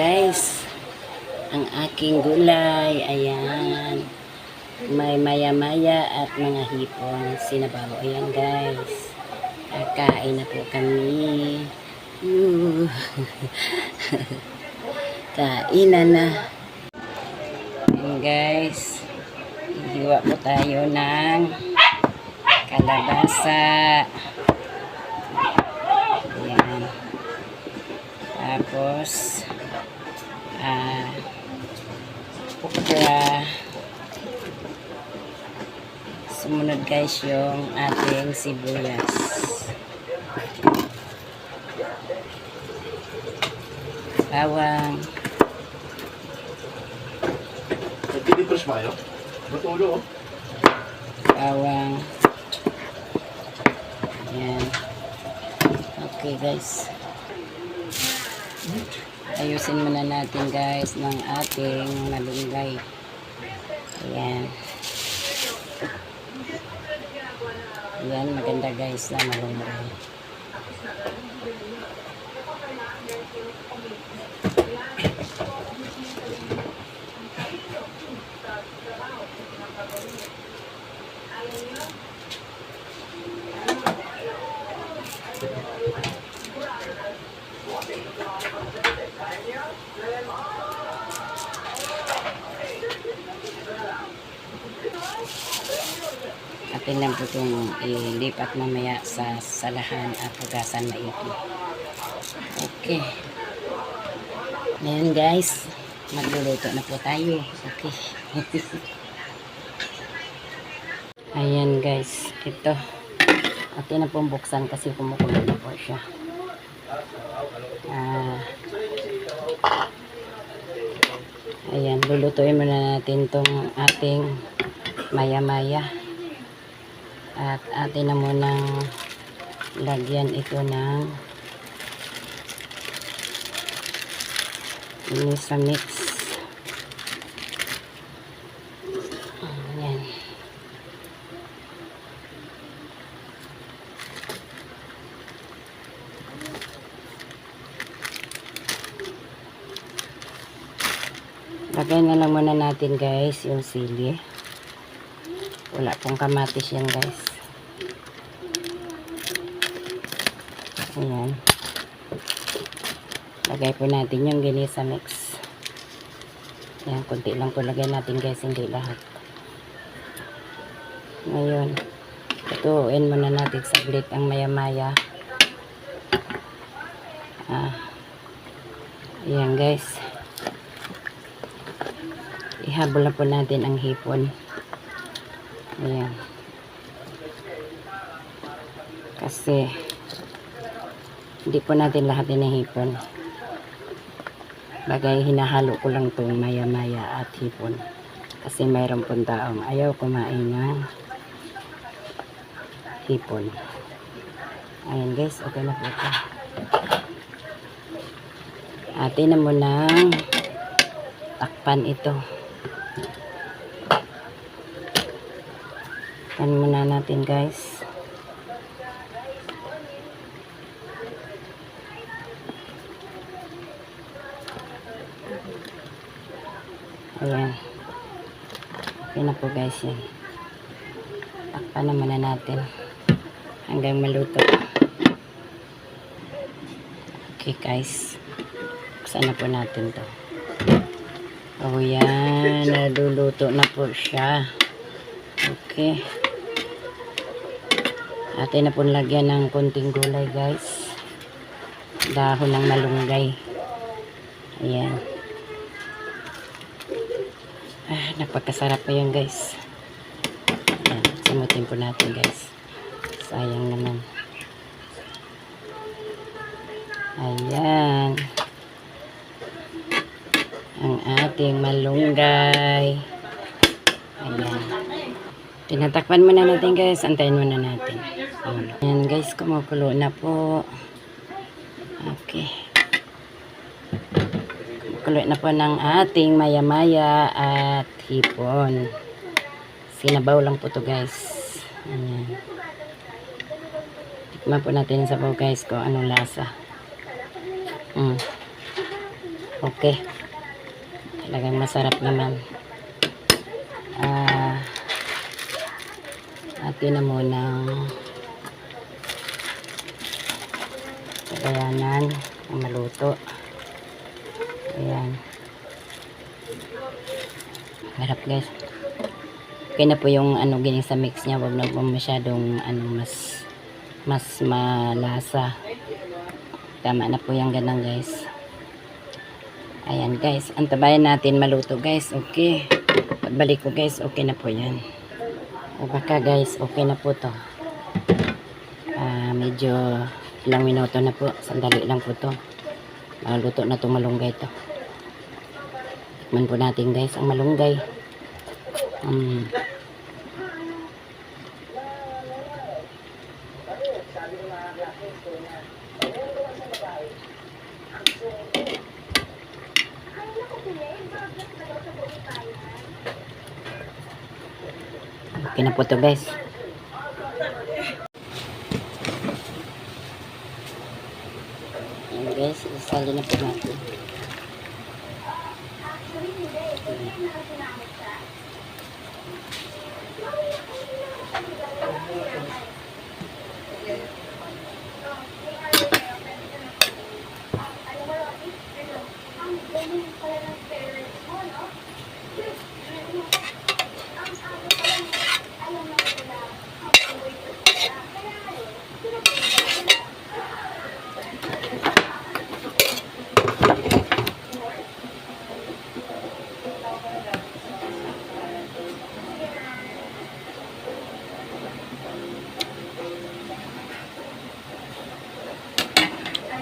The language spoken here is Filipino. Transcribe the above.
guys. Ang aking gulay. Ayan. May maya-maya at mga hipon. Sinabaw. Ayan guys. Kakain na po kami. Kainan na. Ayan guys. Hiwa po tayo ng kalabasa. Ayan. Tapos, ah, okra. Sumunod guys yung ating sibuyas. Bawang. Nagpinipres mayo? Matulo oh. Bawang. Ayan. Okay guys. Ayusin muna natin guys ng ating malunggay. Ayan. Ayan, maganda guys na malunggay. Atin lang po itong ilipat mamaya sa salahan at hugasan maigi. Okay. Ngayon guys, magluluto na po tayo. Okay. Ayan guys, ito. Atin na pong buksan kasi kumukulo na po siya. Ah. Ayan, lulutuin muna natin tong ating maya-maya. At atin na munang lagyan ito ng sa mix. Ayan. Lagay na lang muna natin guys yung sili. Wala pong kamatis yan guys. Ayan. Lagay po natin yung ginisa mix. Ayan, konti lang po lagay natin guys, hindi lahat. Ngayon, tutuin muna natin saglit ang maya-maya. Ah. Ayan guys. Ihabol na po natin ang hipon. Ayan. Kasi, hindi po natin lahat inihipon. Bagay, hinahalo ko lang itong maya-maya at hipon. Kasi mayroon pong taong ayaw kumain ng hipon. Ayan guys, okay na po ito. Atin na munang takpan ito. Takpan muna natin guys. Ayan. Okay na po guys yan. Takpan na muna natin. Hanggang maluto. Okay guys. Buksan na po natin to. Oh yan. Naluluto na po siya. Okay. Atin na po lagyan ng konting gulay guys. Dahon ng malunggay. Ayan. Napagkasarap pa yun guys. Ayan, simutin po natin guys. Sayang naman. Ayan. Ang ating malunggay. Ayan. Tinatakpan muna natin guys. Antayin muna natin. Ayan guys, kumukulo na po. Okay. Kumukulo na po ng ating maya-maya at hipon. Sinabaw lang po to guys. Ayan. Tikman po natin sa sabaw guys kung anong lasa. Mm. Okay. Talagang masarap naman. Ah, atin na munang Kakayanan ang maluto. Ayan. Harap guys. Okay na po yung ano gining sa mix niya. Huwag na po masyadong ano mas mas malasa. Tama na po yung ganang guys. Ayan guys. Antabayan natin maluto guys. Okay. Pagbalik ko guys. Okay na po yan. O baka guys. Okay na po to. Ah, medyo ilang minuto na po. Sandali lang po to. Maluto na to malunggay to. Tikman po natin guys ang malunggay. Mm. Okay na po to guys. Isalo na po natin.